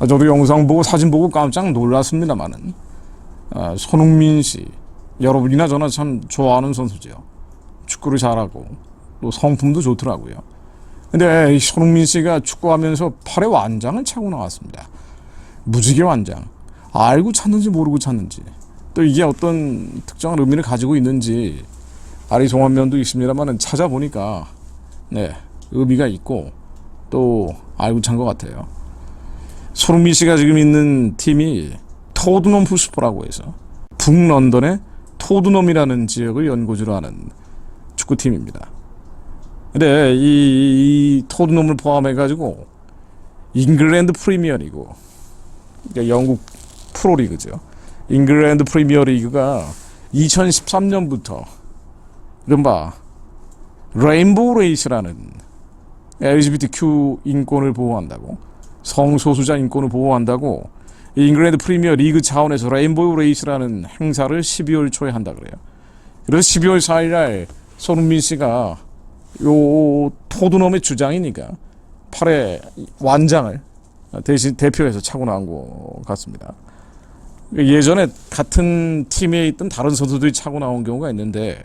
아, 저도 영상 보고 사진 보고 깜짝 놀랐습니다만은 아, 손흥민 씨 여러분이나 저나 참 좋아하는 선수죠. 축구를 잘하고 또 성품도 좋더라고요. 근데 이 손흥민 씨가 축구하면서 팔에 완장을 차고 나왔습니다. 무지개 완장. 알고 찾는지 모르고 찾는지 또 이게 어떤 특정한 의미를 가지고 있는지 아리송한 면도 있습니다만은 찾아보니까 네 의미가 있고 또 알고 찬 것 같아요. 손흥민 씨가 지금 있는 팀이 토드넘 푸스퍼라고 해서 북런던의 토드넘이라는 지역을 연고지로 하는 축구팀입니다. 근데 이, 이 토드넘을 포함해 가지고 잉글랜드 프리미어리그 그러니까 영국 프로리그죠. 잉글랜드 프리미어리그가 2013년부터 이른바 레인보우 레이스라는 LGBTQ 인권을 보호한다고 성소수자 인권을 보호한다고 이 잉글랜드 프리미어 리그 차원에서 레인보우 레이스라는 행사를 12월 초에 한다 그래요. 그래서 12월 4일 날 손흥민 씨가 요 토드넘의 주장이니까 팔에 완장을 대신 대표해서 차고 나온 것 같습니다. 예전에 같은 팀에 있던 다른 선수들이 차고 나온 경우가 있는데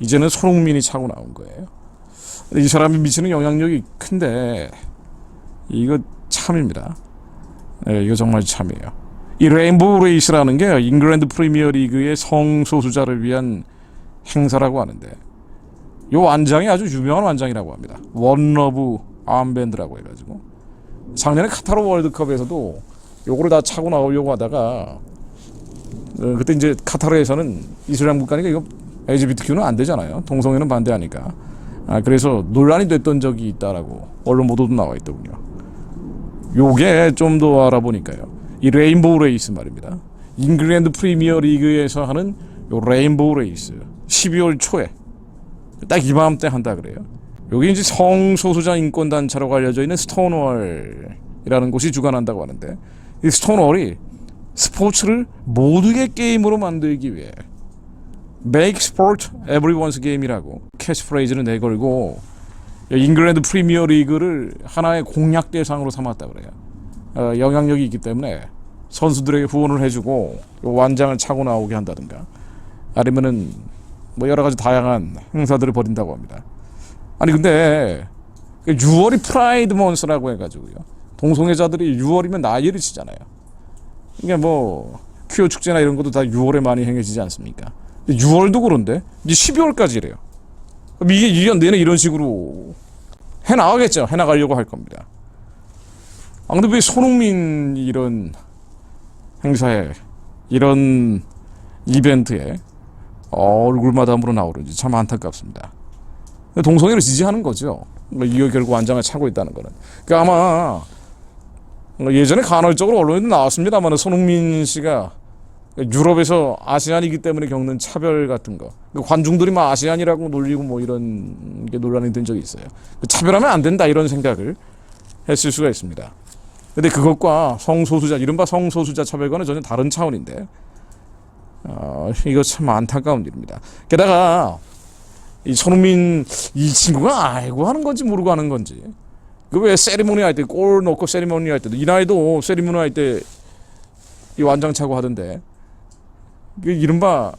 이제는 손흥민이 차고 나온 거예요. 이 사람이 미치는 영향력이 큰데 이거 참입니다. 네, 이거 정말 참이에요. 이 레인보우 레이스라는 게 잉글랜드 프리미어 리그의 성소수자를 위한 행사라고 하는데 이 완장이 아주 유명한 완장이라고 합니다. 원러브 아음밴드라고 해가지고 작년에 카타르 월드컵에서도 요거를 다 차고 나오려고 하다가 어, 그때 이제 카타르에서는 이슬람 국가니까 이거 LGBTQ는 안 되잖아요. 동성애는 반대하니까. 아, 그래서 논란이 됐던 적이 있다라고 언론 보도도 나와 있더군요. 요게 좀 더 알아보니까요. 이 레인보우 레이스 말입니다. 잉글랜드 프리미어 리그에서 하는 요 레인보우 레이스 12월 초에 딱 이맘때 한다 그래요. 여기 이제 성소수자 인권 단체라고 알려져 있는 스톤월이라는 곳이 주관한다고 하는데 이 스톤월이 스포츠를 모두의 게임으로 만들기 위해 Make Sport Everyone's Game이라고 캐치프레이즈를 내걸고 잉글랜드 프리미어 리그를 하나의 공약 대상으로 삼았다 그래요. 어, 영향력이 있기 때문에 선수들에게 후원을 해주고 요 완장을 차고 나오게 한다든가 아니면은 뭐 여러 가지 다양한 행사들을 벌인다고 합니다. 아니 근데 6월이 프라이드 먼스라고 해가지고요. 동성애자들이 6월이면 나이를 치잖아요. 그러니까 뭐 퀴어 축제나 이런 것도 다 6월에 많이 행해지지 않습니까? 6월도 그런데 이제 12월까지래요. 그럼 이게 1년 내내 이런 식으로 해 나가겠죠. 해 나가려고 할 겁니다. 아 근데 왜 손흥민 이런 행사에 이런 이벤트에 얼굴마담으로 나오는지 참 안타깝습니다. 동성애를 지지하는 거죠. 뭐 이거 결국 완장을 차고 있다는 거는. 그러니까 아마 예전에 간헐적으로 언론에도 나왔습니다만 손흥민 씨가 유럽에서 아시안이기 때문에 겪는 차별 같은 거 관중들이 막 아시안이라고 놀리고 뭐 이런 게 논란이 된 적이 있어요. 차별하면 안 된다 이런 생각을 했을 수가 있습니다. 근데 그것과 성소수자 이른바 성소수자 차별과는 전혀 다른 차원인데 어, 이거 참 안타까운 일입니다. 게다가 이 손흥민 이 친구가 알고 하는 건지 모르고 하는 건지 그 왜 세리머니 할 때 골 넣고 세리머니 할 때도 이 나이도 세리머니 할 때 이 완장 차고 하던데 그 이른바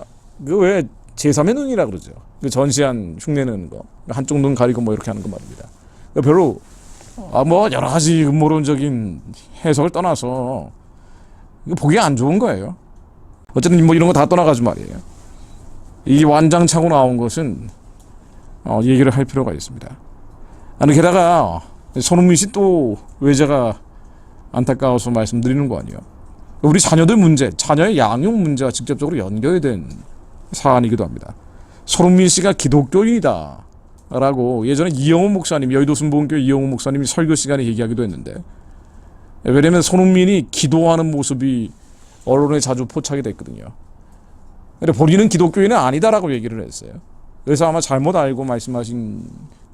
그 왜 제3의 눈이라 그러죠. 그 전시한 흉내 내는 거 한쪽 눈 가리고 뭐 이렇게 하는 거 말입니다. 그 별로 아 뭐 여러 가지 음모론적인 해석을 떠나서 보기 안 좋은 거예요. 어쨌든 뭐 이런 거 다 떠나가지 말이에요. 이 완장 차고 나온 것은 어, 얘기를 할 필요가 있습니다. 아니 게다가 손흥민 씨 또 외자가 안타까워서 말씀드리는 거 아니에요. 우리 자녀들 문제, 자녀의 양육 문제와 직접적으로 연결이 된 사안이기도 합니다. 손흥민 씨가 기독교인이다. 라고 예전에 이영호 목사님, 여의도 순복음교회 이영호 목사님이 설교 시간에 얘기하기도 했는데 왜냐면 손흥민이 기도하는 모습이 언론에 자주 포착이 됐거든요. 근데 본인은 기독교인은 아니다라고 얘기를 했어요. 그래서 아마 잘못 알고 말씀하신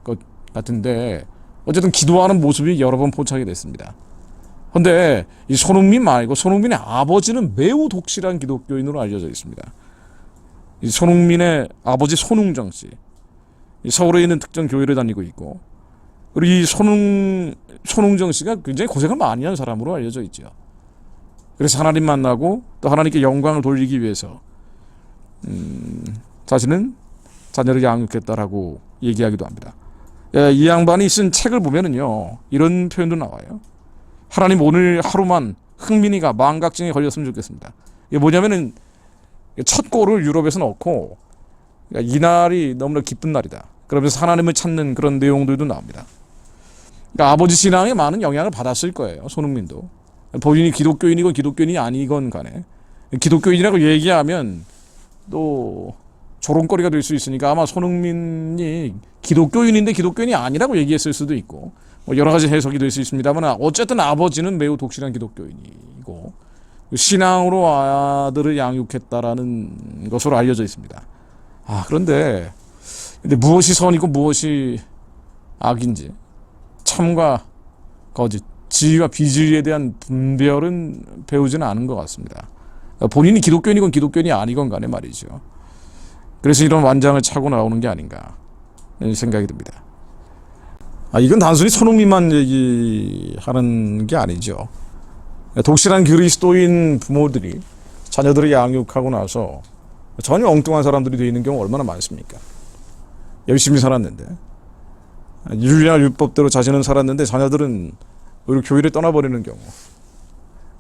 것 같은데 어쨌든 기도하는 모습이 여러 번 포착이 됐습니다. 근데 이 손흥민 말고 손흥민의 아버지는 매우 독실한 기독교인으로 알려져 있습니다. 이 손흥민의 아버지 손웅정 씨. 이 서울에 있는 특정 교회를 다니고 있고 그리고 이 손흥 손흥정 씨가 굉장히 고생을 많이 한 사람으로 알려져 있죠. 그래서 하나님 만나고 또 하나님께 영광을 돌리기 위해서 음, 자신은 자녀를 양육했다라고 얘기하기도 합니다. 예, 이 양반이 쓴 책을 보면은요 이런 표현도 나와요. 하나님 오늘 하루만 흥민이가 망각증에 걸렸으면 좋겠습니다. 이게 뭐냐면은 첫 골을 유럽에서 넣고 그러니까 이날이 너무나 기쁜 날이다. 그러면서 하나님을 찾는 그런 내용들도 나옵니다. 그러니까 아버지 신앙에 많은 영향을 받았을 거예요. 손흥민도 본인이 기독교인이건 기독교인이 아니건 간에 기독교인이라고 얘기하면 또 조롱거리가 될 수 있으니까 아마 손흥민이 기독교인인데 기독교인이 아니라고 얘기했을 수도 있고 뭐 여러 가지 해석이 될 수 있습니다만 어쨌든 아버지는 매우 독실한 기독교인이고 신앙으로 아들을 양육했다라는 것으로 알려져 있습니다. 아 그런데 근데 무엇이 선이고 무엇이 악인지 참과 거짓, 지위와 비지위에 대한 분별은 배우지는 않은 것 같습니다. 본인이 기독교인이건 기독교인이 아니건 간에 말이죠. 그래서 이런 완장을 차고 나오는 게 아닌가 생각이 듭니다. 아, 이건 단순히 손흥민만 얘기하는 게 아니죠. 독실한 그리스도인 부모들이 자녀들을 양육하고 나서 전혀 엉뚱한 사람들이 되어 있는 경우 얼마나 많습니까? 열심히 살았는데 율리아 율법대로 자신은 살았는데 자녀들은 오히려 교회를 떠나버리는 경우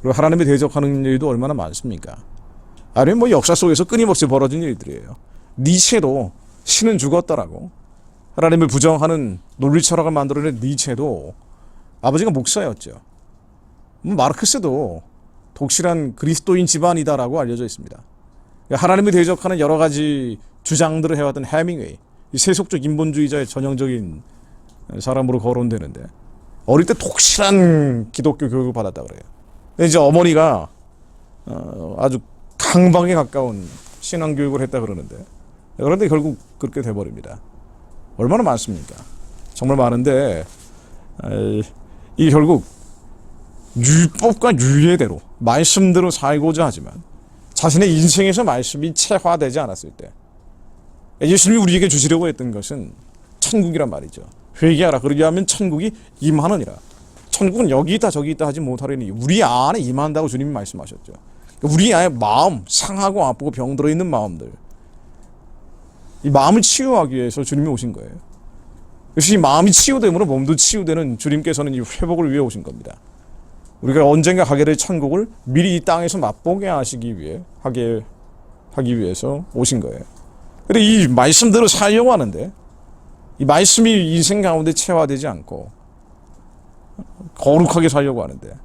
그리고 하나님에 대적하는 일도 얼마나 많습니까? 아니면 뭐 역사 속에서 끊임없이 벌어진 일들이에요. 니체도 신은 죽었다라고 하나님을 부정하는 논리 철학을 만들어낸 니체도 아버지가 목사였죠. 뭐 마르크스도 독실한 그리스도인 집안이다라고 알려져 있습니다. 하나님을 대적하는 여러 가지 주장들을 해왔던 해밍웨이, 이 세속적 인본주의자의 전형적인 사람으로 거론되는데 어릴 때 독실한 기독교 교육을 받았다 그래요. 근데 이제 어머니가 어, 아주 강박에 가까운 신앙 교육을 했다 그러는데 그런데 결국 그렇게 돼버립니다. 얼마나 많습니까? 정말 많은데 이 결국 율법과 율례대로 말씀대로 살고자 하지만 자신의 인생에서 말씀이 체화되지 않았을 때 예수님이 우리에게 주시려고 했던 것은 천국이란 말이죠. 회개하라. 그러게 하면 천국이 임하느니라. 천국은 여기 있다 저기 있다 하지 못하려니 우리 안에 임한다고 주님이 말씀하셨죠. 우리 안에 마음 상하고 아프고 병들어 있는 마음들 이 마음을 치유하기 위해서 주님이 오신 거예요. 이 마음이 치유되므로 몸도 치유되는 주님께서는 이 회복을 위해 오신 겁니다. 우리가 언젠가 가게 될 천국을 미리 이 땅에서 맛보게 하시기 위해 하게 하기 위해서 오신 거예요. 근데 이 말씀대로 살려고 하는데 이 말씀이 인생 가운데 체화되지 않고 거룩하게 살려고 하는데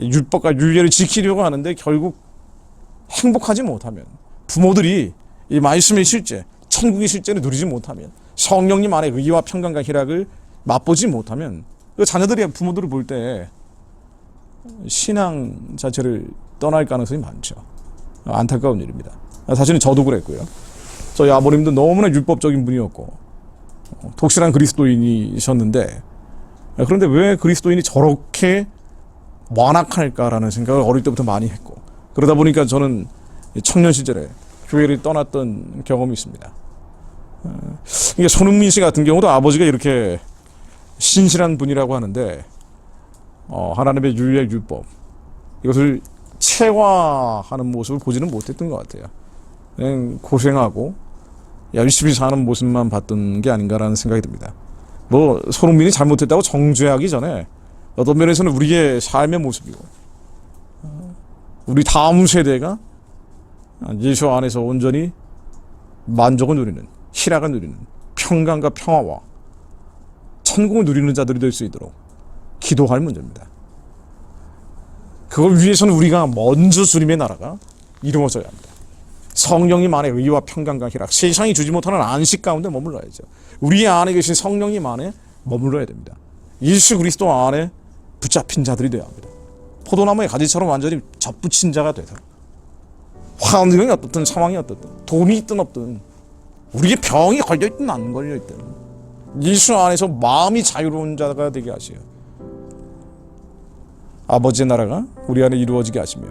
율법과 율례를 지키려고 하는데 결국 행복하지 못하면 부모들이 이 말씀의 실제 천국의 실제를 누리지 못하면 성령님 안에 의와 평강과 희락을 맛보지 못하면 그 자녀들이 부모들을 볼 때 신앙 자체를 떠날 가능성이 많죠. 안타까운 일입니다. 사실은 저도 그랬고요. 저희 아버님도 너무나 율법적인 분이었고 독실한 그리스도인이셨는데 그런데 왜 그리스도인이 저렇게 완악할까라는 생각을 어릴 때부터 많이 했고 그러다 보니까 저는 청년 시절에 교회를 떠났던 경험이 있습니다. 이게 손흥민 씨 같은 경우도 아버지가 이렇게 신실한 분이라고 하는데 어, 하나님의 율례 율법 이것을 체화하는 모습을 보지는 못했던 것 같아요. 그냥 고생하고 열심히 사는 모습만 봤던 게 아닌가라는 생각이 듭니다. 뭐 손흥민이 잘못했다고 정죄하기 전에 어떤 면에서는 우리의 삶의 모습이고 우리 다음 세대가 예수 안에서 온전히 만족을 누리는 희락을 누리는 평강과 평화와 천국을 누리는 자들이 될 수 있도록 기도할 문제입니다. 그걸 위해서는 우리가 먼저 주님의 나라가 이루어져야 합니다. 성령님 안에 의와 평강과 희락, 세상이 주지 못하는 안식 가운데 머물러야죠. 우리 안에 계신 성령님 안에 머물러야 됩니다. 예수 그리스도 안에 붙잡힌 자들이 되어야 합니다. 포도나무의 가지처럼 완전히 접붙인 자가 되도록. 환경이 어떻든 상황이 어떻든 돈이 있든 없든 우리의 병이 걸려있든 안 걸려있든 예수 안에서 마음이 자유로운 자가 되게 하시요. 아버지의 나라가 우리 안에 이루어지게 하시며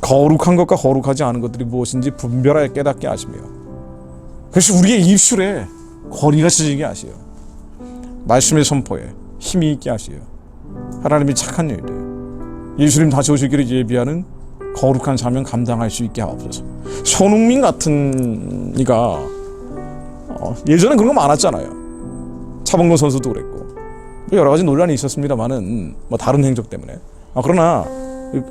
거룩한 것과 거룩하지 않은 것들이 무엇인지 분별하여 깨닫게 하시며 그래서 우리의 입술에 거리가 쳐지게 하시요. 말씀의 선포에 힘이 있게 하시어 하나님이 착한 일들 예수님 다시 길을 예비하는 거룩한 사명 감당할 수 있게 하옵소서. 손흥민 같은 이가 어, 예전에 그런 거 많았잖아요. 차범근 선수도 그랬고 뭐 여러 가지 논란이 있었습니다만은 뭐 다른 행적 때문에 아, 그러나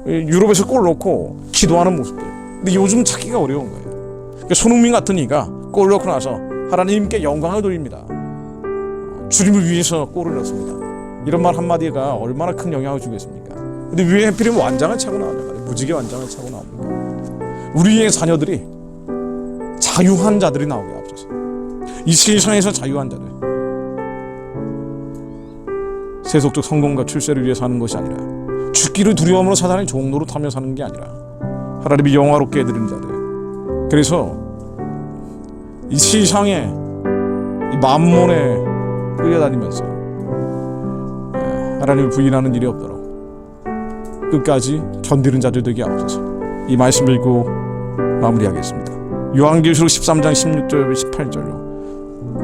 유럽에서 골 넣고 기도하는 모습들 근데 요즘 찾기가 어려운 거예요. 그러니까 손흥민 같은 이가 골 넣고 나서 하나님께 영광을 돌립니다. 주님을 위해서 골을 넣습니다. 이런 말 한마디가 얼마나 큰 영향을 주겠습니까? 근데 왜 하필이면 완장을 차고 말이에요. 무지개 완장을 차고 나옵니까? 우리의 자녀들이 자유한 자들이 나오게 하옵소서. 이 세상에서 자유한 자들. 세속적 성공과 출세를 위해 사는 것이 아니라 죽기를 두려움으로 사단의 종로로 타며 사는 게 아니라 하나님이 영화롭게 해드리는 자들. 그래서 이 세상에 이 만몬에 끌려다니면서 에, 하나님을 부인하는 일이 없도록 끝까지 견디는 자들 되게 하옵소서. 이 말씀 읽고 마무리하겠습니다. 요한계시록 13장 16절 18절로.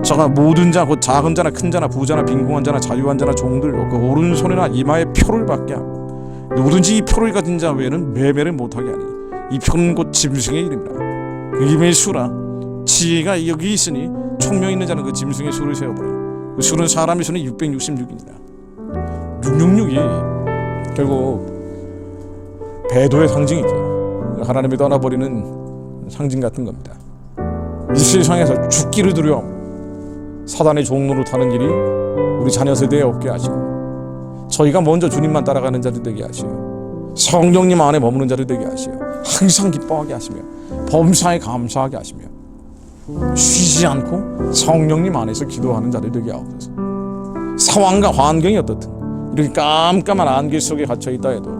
저가 모든 자 곧 작은 자나 큰 자나 부자나 빈궁한 자나 자유한 자나 종들로 그 오른손이나 이마에 표를 받게 하고 누구든지 이 표를 가진 자 외에는 매매를 못하게 하니 이 표는 곧 짐승의 이름이라 그 이름의 수라 지혜가 여기 있으니 총명 있는 자는 그 짐승의 수를 세어보라 그 수는 사람의 수는 666이니라. 666이 결국 배도의 상징이죠. 하나님이 떠나버리는 상징 같은 겁니다. 이 세상에서 죽기를 두려움 사단의 종로로 타는 일이 우리 자녀 세대에 없게 하시고 저희가 먼저 주님만 따라가는 자들 되게 하시고 성령님 안에 머무는 자들 되게 하시고 항상 기뻐하게 하시며 범사에 감사하게 하시며 쉬지 않고 성령님 안에서 기도하는 자들 되게 하옵소서. 상황과 환경이 어떻든 이렇게 깜깜한 안개 속에 갇혀 있다 해도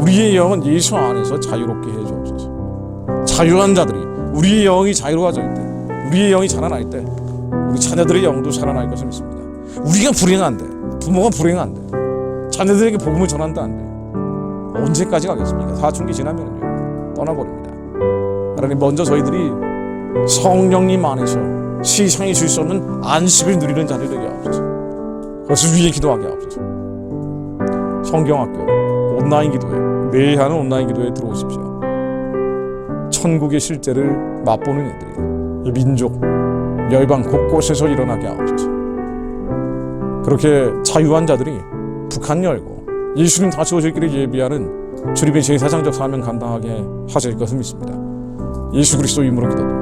우리의 영은 예수 안에서 자유롭게 해 주옵소서 자유한 자들이 우리의 영이 자유로워져 있때 우리의 영이 자라날 때 우리 자녀들의 영도 살아날 것을 믿습니다. 우리가 불행한데 부모가 불행한데 자녀들에게 복음을 전한다 한데 언제까지 가겠습니까? 사춘기 지나면요 떠나버립니다. 하나님 먼저 저희들이 성령님 안에서 세상에 줄수 없는 안식을 누리는 자들 되게 하옵소서. 그것을 위해 기도하게 하옵소서. 성경학교 온라인 기도회 매일 하는 온라인 기도에 들어오십시오. 천국의 실제를 맛보는 애들이 이 민족 열방 곳곳에서 일어나게 하옵소서. 그렇게 자유한 자들이 북한 열고 예수님 다시 오실 길을 예비하는 주님의 제사장적 사명 감당하게 하실 것을 믿습니다. 예수 그리스도 이름으로 기도드립니다.